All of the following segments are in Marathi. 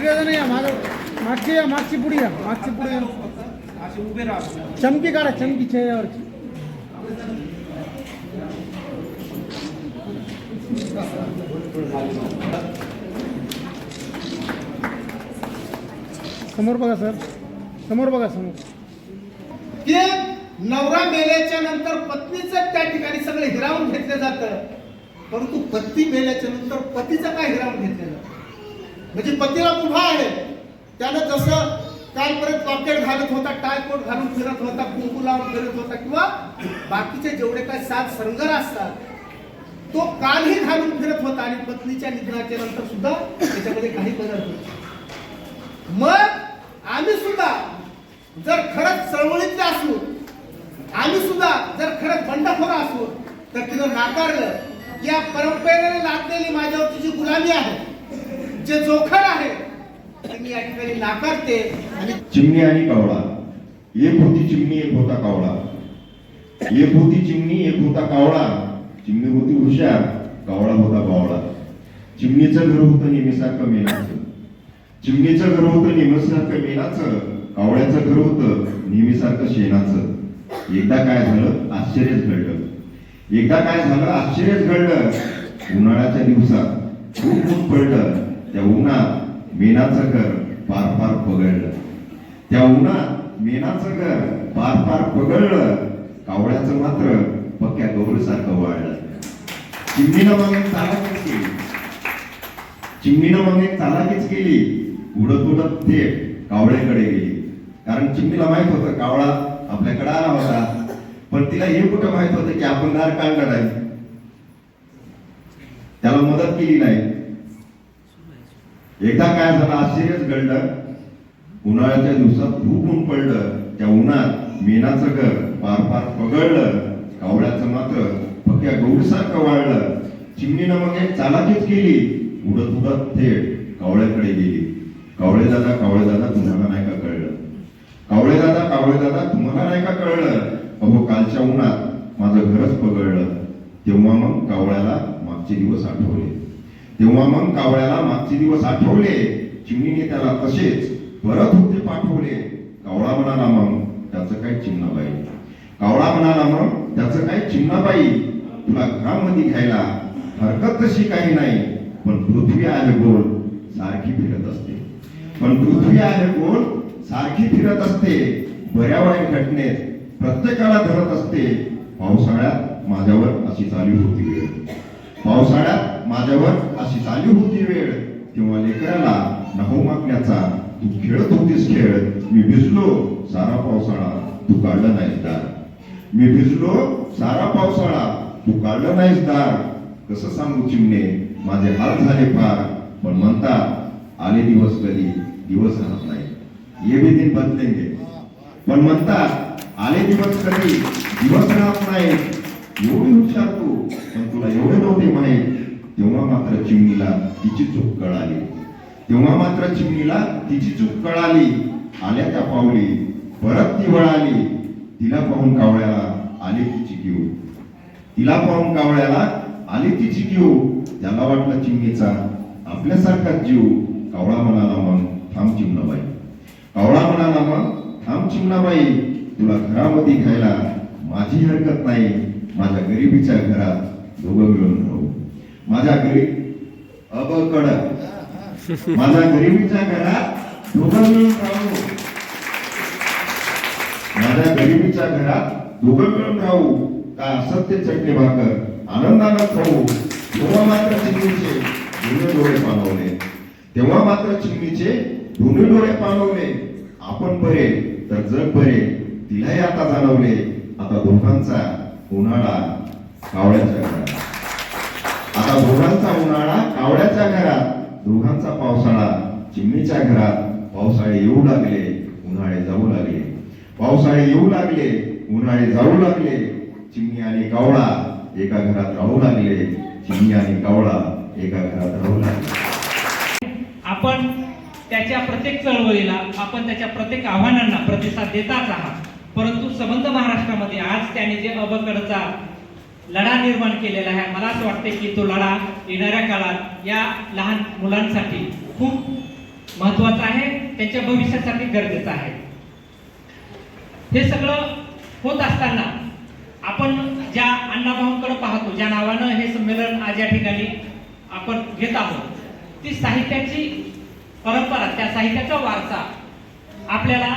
सगळेजण या मागं मागची या मागची पुढे या मागची पुढे या. चमकी काढा चमकी चेहऱ्यावरची. समोर बघा सर. समोर बघा समोर. ते नवरा मेल्याच्या नंतर पत्नीचं त्या ठिकाणी सगळं हिरावून घेतलं जातं. परंतु पत्नी मेल्याच्या नंतर पतीचं काय हिरावून घेतलं जातं म्हणजे पतीला मुभा आहे. त्यानं जसं कालपर्यंत पॉकेट घालत होता टायकोट घालून फिरत होता कुंकू लावून फिरत होता किंवा बाकीचे जेवढे काही सात सरंगर असतात तो कालही घालून फिरत होता आणि पत्नीच्या निधनाच्या नंतर सुद्धा त्याच्यामध्ये काही बदल होत मग आम्ही सुद्धा जर खरंच चळवळीतले असू आम्ही सुद्धा जर खरंच बंडखोर असू तर तिनं नाकारलं. या परंपरेने लादलेली माझ्यावरची जी गुलामी आहे जे जोखड आहे ते मी या ठिकाणी नाकारते आणि चिमणी आणि कावळा. एक होती चिमणी एक होता कावळा. एक होती चिमणी एक होता कावळा. चिमणी होती हुशार कावळा होता बावळा. चिमणीचं घर होतं नेहमीसारखं मेनाचं चिमणीचं घर होतं नेहमीसारखं मेनाचं कावळ्याचं घर होतं नेहमीसारखं शेणाचं. एकदा काय झालं आश्चर्यच घडलं. एकदा काय झालं आश्चर्यच घडलं. उन्हाळ्याच्या दिवसात खूप खूप पडलं. त्या उन्हात मेनाचं घर पार पार पगळलं त्या उन्हात मेनाचं घर पार पार पगळलं कावळ्याचं मात्र पक्क्या गौरीसारखं वाढलं चिमणीनं मग एक चालाकीच केली. चिमणीनं मग एक चालाकीच केली. उडत उडत थेट कावळ्याकडे गेली. कारण चिमणीला माहीत होतं कावळा आपल्याकडे आला होता. पण तिला हे कुठं माहीत होतं की आपण दार काढणार आहे? त्याला मदत केली नाही. एकदा काय झालं आश्चर्यच घडलं उन्हाळ्याच्या दिवसात खूप ऊन पडलं. त्या उन्हात मेनाचं घर पार पार पगळलं कावळ्याचं मात्र फक्या गौरीसारखं वाळलं. चिमणीनं मग एक चालाकीच केली. उडत उडत थेट कावळ्याकडे गेली. कावळे दादा कावळे दादा तुम्हाला नाही का कळलं? कावळे दादा कावळे दादा तुम्हाला नाही का कळलं? अहो कालच्या उन्हात माझं घरच पगळलं तेव्हा मग कावळ्याला मागचे दिवस आठवले. तेव्हा मग कावळ्याला मागचे दिवस आठवले. चिमणीने त्याला तसेच परत होते पाठवले. कावळा म्हणाला मग त्याचं काय चिमणाबाई कावळा म्हणाला मग त्याचं काय चिमणाबाई तुला घरामध्ये घ्यायला हरकत तशी काही नाही. पण पृथ्वी आले गोल सारखी फिरत असते. पण पृथ्वी आले गोल सारखी फिरत असते. बऱ्या वाईट घटनेत प्रत्येकाला धरत असते. पावसाळ्यात माझ्यावर अशी चालू होती. पावसाळ्यात माझ्यावर अशी चालू होती वेळ. तेव्हा लेकराला नहो मागण्याचा तू खेळत होतीस खेळ. मी भिजलो सारा पावसाळा तू काढला नाहीस दार. मी भिजलो सारा पावसाळा तू काढला नाहीस दार. कसं सांगू चिमणे माझे हाल झाले फार. पण म्हणतात आले दिवस कधी दिवस राहत नाही. ये भी दिन बदलेंगे. पण म्हणतात आले दिवस कधी दिवस राहत नाही. एवढी हुशार तू पण तुला एवढे नव्हते माहीत तेव्हा मात्र चिमणीला तिची चूक कळाली. तेव्हा मात्र चिमणीला तिची चूक कळाली. आल्या त्या पावली. परत ती वळाली. तिला पाहून कावळ्याला आली तिची घेऊ तिला पाहून कावळ्याला आली तिची घेऊ त्याला वाटलं चिमणीचा आपल्यासारखाच जीव. कावळा म्हणाला मग थांब चिमणाबाई. कावळा म्हणाला मग थांब चिमणाबाई. तुला घरामध्ये खायला माझी हरकत नाही. माझ्या गरिबीच्या घरात दोघं मिळून माझ्या गरीब अब कडक माझ्या गरिबीचा घरात दोघं मिळून राहू. माझ्या गरिबीच्या घरात दोघं मिळून राहू. का असत्य चटणी भाकर आनंदानं खाऊ. तेव्हा मात्र चिमणीचे दोन्ही डोळे पाणवले तेव्हा मात्र चिमणीचे दोन्ही डोळे पाणवले आपण बरे तर जग बरे तिलाही आता जाणवले. आता दोघांचा उन्हाळा कावळ्याच्या आता दोघांचा उन्हाळा कावड्याच्या घरात दोघांचा पावसाळा चिमणीच्या घरात. पावसाळे येऊ लागले उन्हाळे जाऊ लागले. पावसाळे येऊ लागले उन्हाळे जाऊ लागले. चिमणी आणि कावळा एका घरात राहू लागले. चिमणी आणि कावळा एका घरात राहू लागले. आपण त्याच्या प्रत्येक चळवळीला आपण त्याच्या प्रत्येक आव्हानांना प्रतिसाद देताच आहात. परंतु संबंध महाराष्ट्रामध्ये आज त्याने जे अबकडचा लढा निर्माण केलेला आहे. मला असं वाटतं की तो लढा येणाऱ्या काळात या लहान मुलांसाठी खूप महत्त्वाचा आहे. त्यांच्या भविष्यासाठी गरजेचं आहे. हे सगळं होत असताना आपण ज्या अण्णाभाऊंकडे पाहतो ज्या नावानं हे संमेलन आज या ठिकाणी आपण घेत आहोत ती साहित्याची परंपरा त्या साहित्याचा वारसा आपल्याला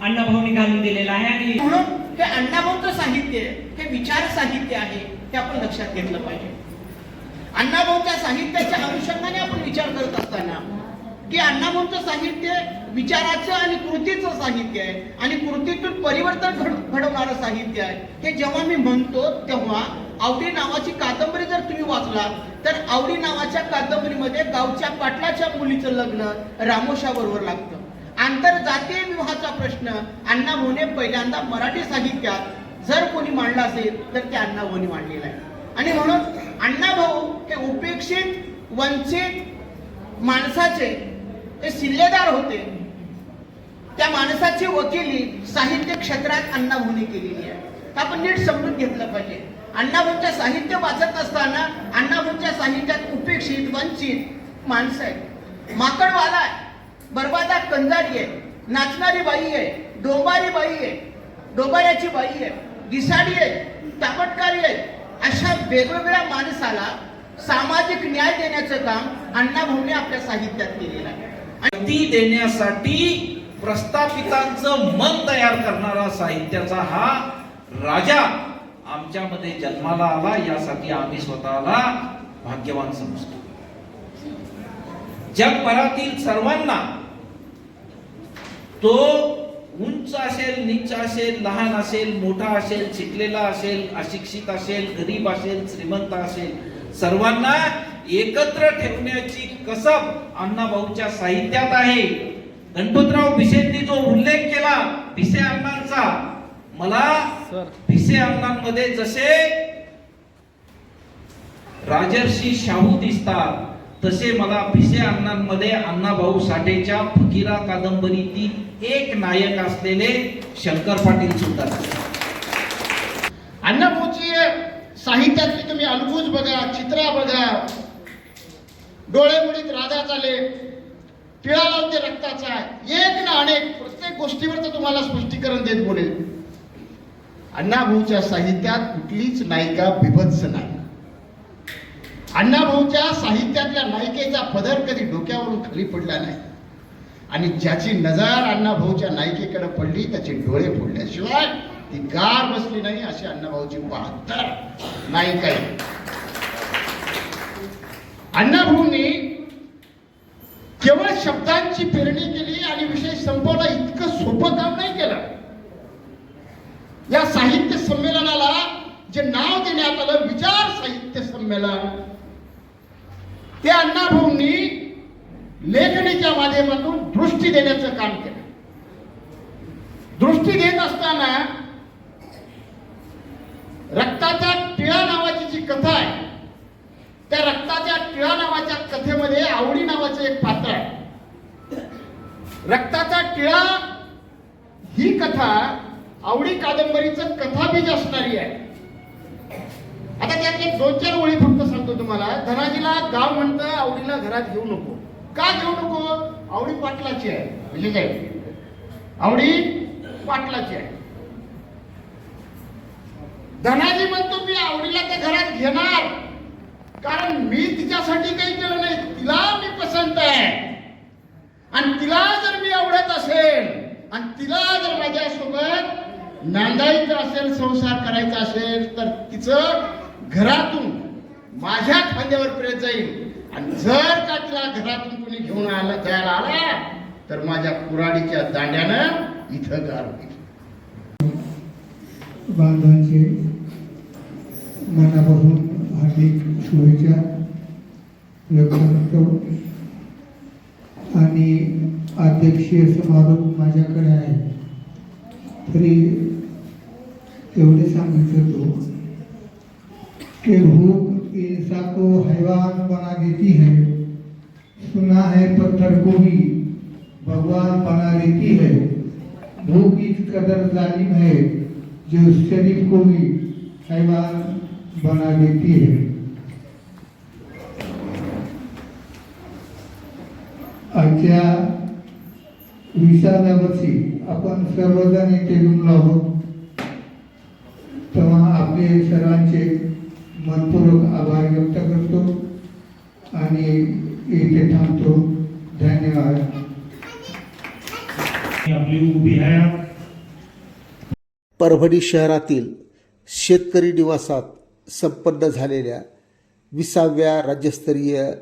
अण्णाभाऊंनी घालून दिलेला आहे आणि म्हणून हे अण्णाभाऊचं साहित्य हे विचार साहित्य आहे हे आपण लक्षात घेतलं पाहिजे. अण्णाभाऊच्या साहित्याच्या अनुषंगाने आपण विचार करत असताना की अण्णाभाऊचं साहित्य विचाराचं आणि कृतीचं साहित्य आहे आणि कृतीतून परिवर्तन घड- घडवणारं साहित्य आहे. हे जेव्हा मी म्हणतो तेव्हा आवडी नावाची कादंबरी जर तुम्ही वाचला तर आवडी नावाच्या कादंबरीमध्ये गावच्या पाटलाच्या मुलीचं लग्न रामोशाबरोबर लागतं. आंतरजातीय विवाहाचा प्रश्न अण्णाभाऊने पहिल्यांदा मराठी साहित्यात जर कोणी मांडला असेल तर ते अण्णाभाऊनी मांडलेला आहे. आणि म्हणून अण्णा भाऊ हे उपेक्षित वंचित माणसाचे ते शिल्लेदार होते. त्या माणसाची वकिली साहित्य क्षेत्रात अण्णाभाऊने केलेली आहे. तर आपण नीट समजून घेतलं पाहिजे. अण्णाभाऊंच्या साहित्य वाचत असताना अण्णाभाऊंच्या साहित्यात उपेक्षित वंचित माणसं आहेत. माकडवाला आहे. बरबादा कंजारी आहे नाचणारी बाई आहे डोंबारी बाई आहे डोबाऱ्याची बाई आहे गिसाडी आहे तापटकारी आहे. अशा वेगवेगळ्या माणसाला सामाजिक न्याय देण्याचं काम अण्णाभाऊने आपल्या साहित्यात केलेलं आहे. ती देण्यासाठी प्रस्थापितांचं मन तयार करणारा साहित्याचा हा राजा आमच्यामध्ये जन्माला आला यासाठी आम्ही स्वतःला भाग्यवान समजतो. जगभरातील सर्वांना तो उंच असेल नीच असेल लहान असेल मोठा असेल शिकलेला असेल अशिक्षित असेल गरीब असेल श्रीमंत असेल सर्वांना एकत्र ठेवण्याची कसब अण्णाभाऊच्या साहित्यात आहे. गणपतराव भिसेंनी जो उल्लेख केला भिसे अण्णांचा मला भिसे अण्णांमध्ये जसे राजर्षी शाहू दिसतात तसे मला भिसे अण्णांमध्ये अण्णाभाऊ साठेच्या फकीरा कादंबरीतील एक नायक असलेले शंकर पाटील सुद्धा. अण्णाभाऊची साहित्यातली तुम्ही अनुभूज बघा चित्रा बघा. डोळे मुडीत राधा चाले पिळा लावते रक्ताचा. एक ना अनेक प्रत्येक गोष्टीवर तर तुम्हाला स्पष्टीकरण देत बोलेल. अण्णाभाऊच्या साहित्यात कुठलीच नायिका बिभत्स नाही. अण्णाभाऊच्या साहित्यातल्या नायिकेचा पदर कधी डोक्यावरून खाली पडला नाही. आणि ज्याची नजर अण्णाभाऊच्या नायिकेकडे पडली त्याचे डोळे फोडल्याशिवाय ती गार बसली नाही अशी अण्णाभाऊची बहात्तर नायिका आहे अण्णाभाऊंनी केवळ शब्दांची पेरणी केली आणि विषय संपवला इतकं सोपं काम नाही केलं. या साहित्य संमेलनाला जे नाव देण्यात आलं विचार साहित्य संमेलन त्या अण्णाभाऊंनी लेखणीच्या माध्यमातून दृष्टी देण्याचं काम केलं. दृष्टी देत असताना रक्ताच्या टिळा नावाची जी कथा आहे त्या रक्ताच्या टिळा नावाच्या कथेमध्ये आवडी नावाचं एक पात्र आहे. रक्ताचा टिळा ही कथा आवडी कादंबरीचं कथाबीज असणारी आहे. आता त्यातले दोन चार ओळी फक्त सांगतो तुम्हाला. धनाजीला गाव म्हणतं आवडीला घरात घेऊ नको. का घेऊ नको? आवडी पाटलाची आहे. म्हणजे काय? आवडी पाटलाची आहे. धनाजी म्हणतो मी आवडीला त्या घरात घेणार. कारण मी तिच्यासाठी काही केलं नाही. तिला मी पसंत आहे. आणि तिला जर मी आवडत असेल आणि तिला जर माझ्यासोबत नांदायचं असेल संसार करायचा असेल तर तिचं घरातून माझ्या खांद्यावर प्रेत जाईल आणि जर का तिला घरातून कोणी घेऊन आला जायला आला तर माझ्या कुराडीच्या दांड्यानं इथं गार होईल. बांधवांचे मनापासून हार्दिक शुभेच्छा व्यक्त करतो. आणि अध्यक्षीय समारोप माझ्याकडे आहे. तरी कि भूख इंसान को हैवान बना देती है। सुना है पत्थर को भी, भगवान बना देती है। भूख इस कदर जालिम है, जो शरीफ को भी हैवान बना देती है। आजच्या वर्षी आपण सर्वजण इथे जमलो आहोत मनपूर्वक आभार व्यक्त करतो आणि इथे थांबतो. धन्यवाद. आपली उभी आहे. परभणी शहरातील शेतकरी निवासात संपन्न झालेल्या विसाव्या राज्यस्तरीय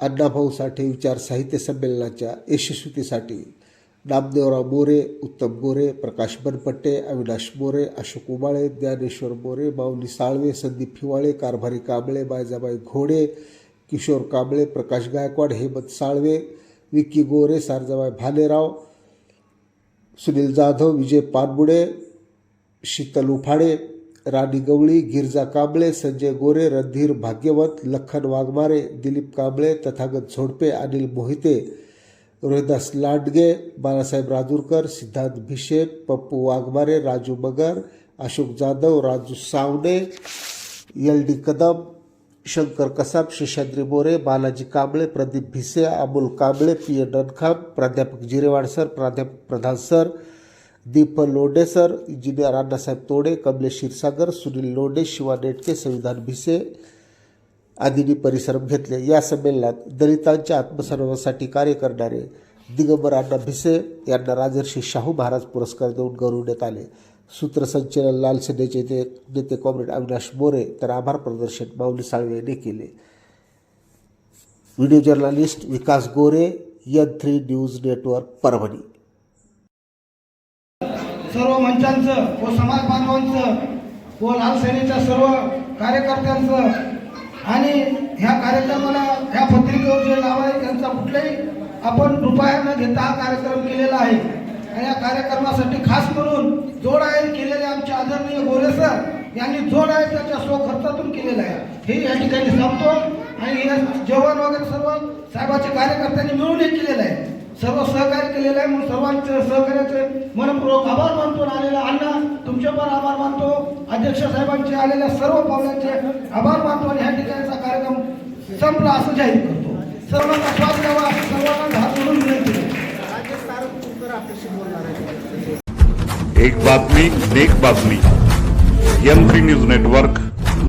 अण्णाभाऊ साठे विचार साहित्य संमेलनाच्या यशस्वीतेसाठी नामदेवराव मोरे उत्तम गोरे प्रकाश बनपट्टे अविनाश मोरे अशोक उबाळे ज्ञानेश्वर मोरे माऊली साळवे संदीप फिवाळे कारभारी कांबळे बायजाबाई घोडे किशोर कांबळे प्रकाश गायकवाड हेमंत साळवे विक्की गोरे सारजाबाई भालेराव सुनील जाधव विजय पानबुडे शीतल उफाडे राणी गवळी गिरजा कांबळे संजय गोरे Randhir भाग्यवत Lakhan Waghmare Dilip Kamble Tathagata Zodpe Anil Mohite Rohidas Landge Balasaheb Rajurkar Siddhant Bhishe Pappu Waghmare Raju Magar Ashok Jadhav Raju Sawane L D Kadam Shankar Kasab Sheshadri More Balaji Kamble Pradeep Bhise Amol Kamble P A Nankham प्राध्यापक जिरेवाड सर प्राध्यापक Pradhan sir Deep Lode sir engineer Annasaheb Tode Kamlesh Kshirsagar Sunil Lode Shiva नेटके संविधान भिसे आदींनी परिश्रम घेतले. या संमेलनात दलितांच्या आत्मसन्मानासाठी कार्य करणारे दिगंबर अण्णा भिसे यांना राजर्षी शाहू महाराज पुरस्कार देऊन गौरवण्यात आले. सूत्रसंचलन लाल सेनेचे ते नेते कॉम्रेड अविनाश मोरे तर आभार प्रदर्शन माऊली साळवे यांनी केले. Video journalist Vikas Gore N three news network Parbhani. सर्व मंचांचं व समाज बांधवांचं व लाल सेनेच्या सर्व कार्यकर्त्यांचं आणि ह्या कार्यक्रमाला ह्या पत्रिकेवर जे नाव आहे त्यांचा कुठलाही आपण रुपया न घेता हा कार्यक्रम केलेला आहे. आणि या कार्यक्रमासाठी खास करून जोड आहे केलेले आमचे आदरणीय गोरे सर यांनी जोड आहे त्याच्या स्वखर्चातून केलेला आहे. हे या ठिकाणी सांगतो. आणि हे जेवण वगैरे सर्व साहेबाच्या कार्यकर्त्यांनी मिळून हे केलेलं आहे. सर्व सहकार्य केलेलं आहे म्हणून सर्वांचे सहकार्याचे मनपूर्वक आभार मानतो. आलेला अण्णा तुमचे पण आभार मानतो. अध्यक्ष साहेबांचे आलेल्या सर्व पाहुण्यांचे आभार मानतो आणि ह्या ठिकाणचा कार्यक्रम संपला असं जाहीर करतो. सर्वांना श्वास द्यावा सर्वांना हात जोडून विनंती एक बातमी नेक बातमी. M P news network